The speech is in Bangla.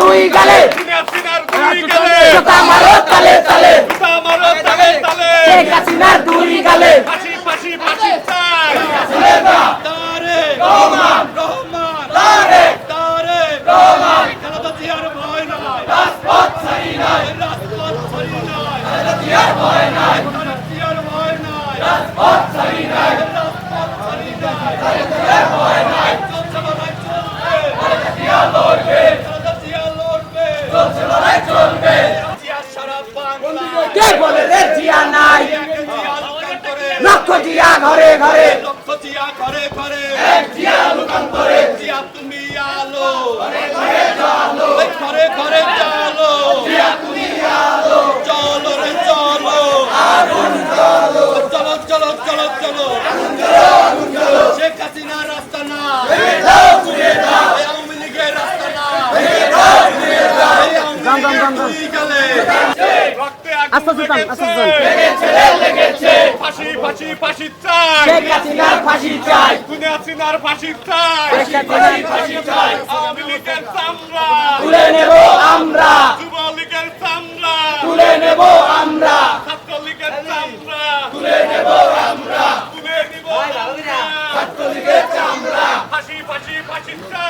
দুই গালে। জোতা মারো তালে তালে শেখ হাসিনার দুই গালে। ফাঁসি ফাঁসি কে বলে রে জিয়া নাই। লক্ষ জিয়া ঘরে ঘরে। লক্ষ জিয়া ঘরে ঘরে। এক জিয়া লোকান্তরে। জিয়া তুমি আলো। ঘরে ঘরে। আস্তে আস্তে যান আস্তে ফাঁসি ফাঁসি ফাঁসি চাই। ফাঁসি চাই। ফাঁসি চাই। ফাঁসি চাই। আওয়ামী লীগের চামড়া। তুলে নেব আমরা। চামড়া। তুলে নেব আমরা। চামড়া। তুলে নেব আমরা। তুলে নেব চামড়া। ফাঁসি ফাঁসি ফাঁসি চাই।